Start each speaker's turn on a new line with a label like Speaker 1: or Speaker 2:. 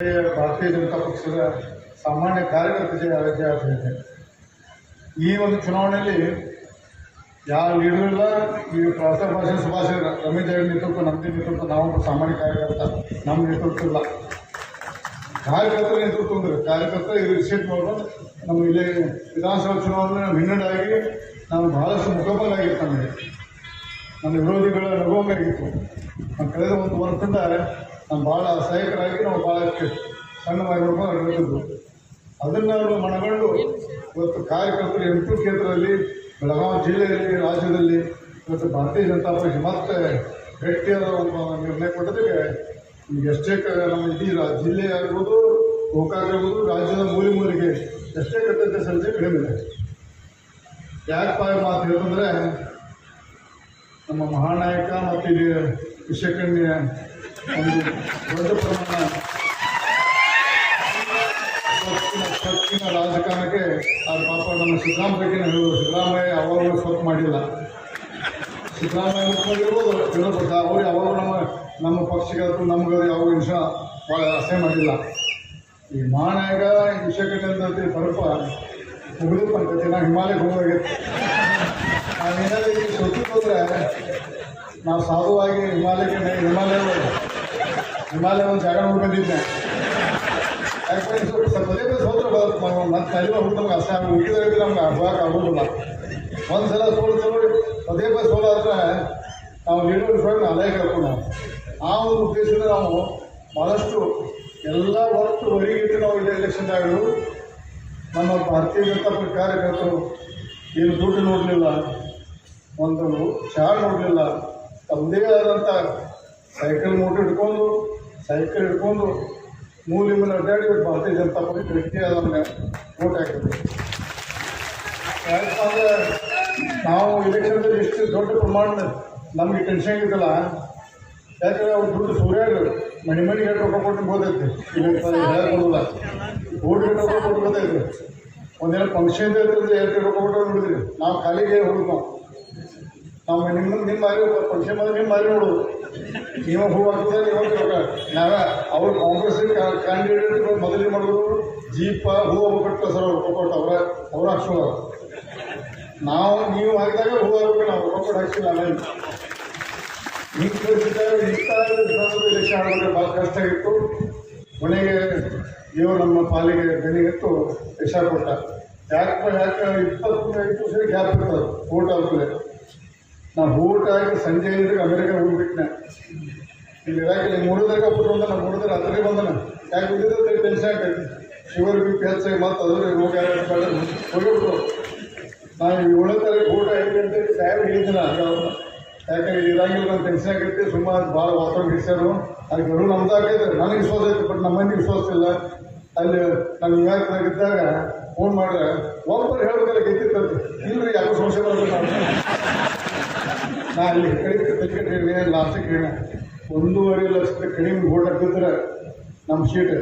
Speaker 1: ಭಾರತೀಯ ಜನತಾ ಪಕ್ಷದ ಸಾಮಾನ್ಯ ಕಾರ್ಯಕರ್ತರಿಗೆ ಜಯ ಇದೆ ಈ ಒಂದು ಚುನಾವಣೆಯಲ್ಲಿ ಯಾವ ಲೀಡರ್ ಇಲ್ಲ, ಈ ಪ್ರಸಾದ ಭಾಷೆ ಸುಭಾಷ್ ರಮೇಶ್ ಜಾರಕಿಹೊಳಿ ನೇತೃತ್ವ ನಮ್ಮದೇ ನೇತೃತ್ವ, ನಾವು ಸಾಮಾನ್ಯ ಕಾರ್ಯಕರ್ತ, ನಮ್ಮ ನೇತೃತ್ವ ಇಲ್ಲ. ಕಾರ್ಯಕರ್ತರ ನೇತೃತ್ವ ಅಂದ್ರೆ ಕಾರ್ಯಕರ್ತ ಇದು ರಿಸೀಟ್ ಮಾಡ್ಕೊಂಡು ನಮ್ಮ ಇಲ್ಲಿ ವಿಧಾನಸಭಾ ಚುನಾವಣೆ ನಾವು ಹಿನ್ನಡೆಯಾಗಿ ನಾವು ಬಹಳಷ್ಟು ಮುಖಬಲಾಗಿತ್ತು ನಮಗೆ. ನಮ್ಮ ವಿರೋಧಿಗಳ ನಗೋಗಾಗಿತ್ತು ಕಳೆದ ಒಂದು ವರ್ಷದಿಂದ ನಾವು ಭಾಳ ಸಹಾಯಕರಾಗಿ ನಾವು ಭಾಳ ಸಣ್ಣ ಮಾಡಿಕೊಂಡು ನಡೆದಿದ್ದು ಅದನ್ನು ಅವರು ಮನಗಂಡು ಇವತ್ತು ಕಾರ್ಯಕರ್ತರು ಎಂಟು ಕ್ಷೇತ್ರದಲ್ಲಿ ಬೆಳಗಾವಿ ಜಿಲ್ಲೆಯಲ್ಲಿ, ರಾಜ್ಯದಲ್ಲಿ ಇವತ್ತು ಭಾರತೀಯ ಜನತಾ ಪಕ್ಷ ಮತ್ತೆ ಗಟ್ಟಿಯಾದ ನಿರ್ಣಯ ಕೊಟ್ಟದಕ್ಕೆ ಎಷ್ಟೇ ನಮ್ಮ ಇಡೀ ಜಿಲ್ಲೆ ಆಗಿರ್ಬೋದು ಗೋಕಾಕ್ ರಾಜ್ಯದ ಮೂಲೆ ಮೂಲೆಗೆ ಎಷ್ಟೇ ಕೃತಜ್ಞತೆ ಸಲ್ಲಿಸಿ ಕಡಿಮೆ ಇದೆ. ಯಾಕಪ್ಪ ಮಾತು ಹೇಳಿದ್ರೆ ನಮ್ಮ ಮಹಾನಾಯಕ ಮತ್ತು ಇಲ್ಲಿ ವಿಷಕನ್ಯ ಒಂದು ದೊಡ್ಡ ಪ್ರಮಾಣ ರಾಜಕಾರಣಕ್ಕೆ ಆ ಪಾಪ ನಮ್ಮ ಸಿದ್ದರಾಮ ಬಗ್ಗೆ ಹೇಳೋದು ಸಿದ್ದರಾಮಯ್ಯ ಯಾವಾಗಲೂ ಸ್ವಲ್ಪ ಮಾಡಿಲ್ಲ ಸಿದ್ದರಾಮಯ್ಯ ಮುಖ್ಯವಾಗಿರ್ಬೋದು ವಿರೋಧ ಅವರು ಯಾವಾಗ ನಮ್ಮ ನಮ್ಮ ಪಕ್ಷಿಗೆ ಅಥವಾ ನಮ್ಗೆ ಯಾವ ವಿಷಯ ಅಸಹ್ಯ ಮಾಡಿಲ್ಲ ಈ ಮಹಾನಾಯಕ ಕಟ್ಟಿ ಸ್ವಲ್ಪ ಮುಗಿದು ಬರ್ತೈತಿ ನಾವು ಹಿಮಾಲಯಕ್ಕೆ ಹೋಗಿ ನಾವೇನಾದ್ರು ಸುತ್ತಿಗೆ ಹೋದ್ರೆ ನಾವು ಸಾಧುವಾಗಿ ಹಿಮಾಲಯಕ್ಕೆ ಹಿಮಾಲಯ ಹಿಮಾಲಯ ಹಿಮಾಲಯ ಒಂದು ಜಾಗ ನೋಡ್ಕೊಂಡಿದ್ದೆ ಯಾಕಂದ್ರೆ ಸ್ವಲ್ಪ ಸ್ವಲ್ಪ ಸೋತ್ರ ಮತ್ತೆ ತಲೆ ಹುಟ್ಟು ನಮ್ಗೆ ಅಷ್ಟೇ ಹುಟ್ಟಿದ್ರೆ ನಮ್ಗೆ ಹೋಗಕ್ಕೆ ಆಗೋದಿಲ್ಲ. ಒಂದು ಸಲ ಸೋಲು ಪದೇ ಪದೇ ಸೋಲಾದ್ರೆ ನಾವು ಲೀಡರ್ ಫ್ರೆಂಡ್ ಅಲೇ ಕರ್ಕೊಂಡು ನಾವು ಆ ಒಂದು ಉದ್ದೇಶದಿಂದ ನಾವು ಭಾಳಷ್ಟು ಎಲ್ಲ ಒಟ್ಟು ಹೊರಗಿಟ್ಟು ನಾವು ಇಲ್ಲಿ ಎಲೆಕ್ಷನ್ ಆಗಲು ನಮ್ಮ ಭಾರತೀಯ ಜನತಾ ಪಕ್ಷ ಕಾರ್ಯಕರ್ತರು ಏನು ದುಡ್ಡು ನೋಡಲಿಲ್ಲ, ಒಂದು ಚಹಾ ನೋಡಲಿಲ್ಲ ತಮ್ಮದೇ ಆದಂಥ ಸೈಕಲ್ ಮೋಟ್ರ್ ಹಿಡ್ಕೊಂಡು ಸೈಕಲ್ ಹಿಡ್ಕೊಂಡು ಮೂಲೆ ಮೇಲೆ ಅಡ್ಡಾಡಿ ಇವತ್ತು ಭಾರತೀಯ ಜನತಾ ಪಕ್ಷ ಗಟ್ಟಿಯಾದ ಓಟ್ ಹಾಕಿದ್ರು. ಯಾಕಂದ್ರೆ ನಾವು ಇಲೆಕ್ಷನ್ದಲ್ಲಿ ಎಷ್ಟು ದೊಡ್ಡ ಪ್ರಮಾಣ ನಮಗೆ ಟೆನ್ಷನ್ ಇದ್ದಲ್ಲ ಯಾಕಂದ್ರೆ ಅವ್ರು ದುಡ್ಡು ಸೂರ್ಯ ಮನೆ ಮನೆಗೆ ರೊಕ್ಕ ಕೊಟ್ಟು ಗೊತ್ತೈತಿ ಇಲೆಕ್ಷನ್ ಹೇಳೋದಿಲ್ಲ ಓಟ್ ರೊಕ್ಕ ಕೊಟ್ಟು ಗೊತ್ತೈತಿ ಒಂದೇನೋ ಫಂಕ್ಷನ್ ಇರ್ತದೆ ಎರಡು ರೊಕ್ಕ ಕೊಟ್ಟು ಬಿಡಿದ್ರಿ ನಾವು ಕಾಲಿಗೆ ಹೋಗುದು ನಾವು ನಿಮ್ಮ ನಿಮ್ಮ ಮಾರಿ ಪಕ್ಷ ಬಂದ್ರೆ ನಿಮ್ಮ ಮಾರಿ ನೋಡೋದು ನೀವು ಹೂ ಹಾಕಿದ್ರೆ ನೀವು ನಾವ ಅವ್ರು ಕಾಂಗ್ರೆಸ್ ಕ್ಯಾಂಡಿಡೇಟ್ ಮೊದಲಿಗೆ ಮಾಡೋದು ಜೀಪ, ಹೂ ಹೋಗ್ಬಿಟ್ಟು ಸರ್ ಅವ್ರು ಕೊಟ್ಟು ಅವರ, ಅವ್ರ ಹಾಕ್ಸೋರು. ನಾವು, ನೀವು ಹಾಕಿದಾಗ ಹೂ ಹಾಕ್ಬೇಕು, ನಾವು ಕೊಟ್ಟು ಹಾಕ್ಸಿಲ್ಲ ಆಮೇಲೆ ಹಿಂಗೆ ಭಾಳ ಕಷ್ಟ ಆಗಿತ್ತು. ಕೊನೆಗೆ ನೀವು ನಮ್ಮ ಪಾಲಿಗೆ ಬೆನ್ನಿಗೆತ್ತು ಯಶ ಕೊಟ್ಟ? ಯಾಕೆ ಯಾಕೆ ಇಪ್ಪತ್ತು ಇಪ್ಪತ್ತು ಗ್ಯಾಪ್ ಇರ್ತದೆ ಊಟ ಆದ್ಮೇಲೆ ನಾವು ಊಟಕ್ಕೆ ಸಂಜೆ ಇದ್ರೆ ಅಮೆರಿಕ ಹೋಗ್ಬಿಟ್ಟೆ ಇಲ್ಲಿ ಇರಾಕಿಲ್ಲ ಮೂರದಾಗ ಬಿಟ್ಟು ನಾವು ಮೂರದಾಗ ರಾತ್ರಿ ಬಂದನ. ಯಾಕೆ ಇದ್ದಿದ್ರೆ ಟೆನ್ಷನ್ ಆಗ್ತೈತಿ ಶುಗರ್, ಬಿ ಪಿ ಹೆಚ್ಚಾಗಿ ಮತ್ತೆ ಅದ್ರ ರೋಗ ಹೋಗಿಬಿಟ್ರು. ನಾನು ಏಳನೇ ತಾರೀಕು ಊಟ ಐದು ಗಂಟೆಗೆ ಸಾಹೇಬ್ ಹೇಳಿದ್ದಿನ ಯಾಕಂದ್ರೆ ಇಲ್ಲಿ ಇರಂಗಿಲ್ಲ ನಾನು ಟೆನ್ಷನ್ ಆಗೈತಿ ಸುಮಾರು ಭಾಳ ವಾತಾವರಣ ಹಿಡಿಸ್ಯಾರು ಅದಕ್ಕೆ ಗರು ನಮ್ದು ನನಗೆ ವಿಶ್ವಾಸ ಐತೆ ಬಟ್ ನಮ್ಮ ಮಂದಿಗೆ ವಿಶ್ವಾಸ ಇಲ್ಲ. ಅಲ್ಲಿ ನಾನು ನ್ಯೂಯಾರ್ಕ್ನಾಗ ಇದ್ದಾಗ ಫೋನ್ ಮಾಡ್ರೆ ಒಬ್ಬರು ಹೇಳ್ಬೇಕಲ್ಲ ಗೆದ್ದಿರ್ತದೆ ಇಲ್ರಿ, ಯಾಕೋ ಸಮಸ್ಯೆ ನಾ ಅಲ್ಲಿ ಕಡಿಮೆ ಟಿಕೆಟ್ ಹೇಳಿ ಲಾಸ್ಟಿಗೆ ಒಂದೂವರೆ ಲಕ್ಷ ಕಡಿಮೆ ಓಟ್ ಹಾಕಿದ್ರೆ ನಮ್ಮ ಸೀಟ್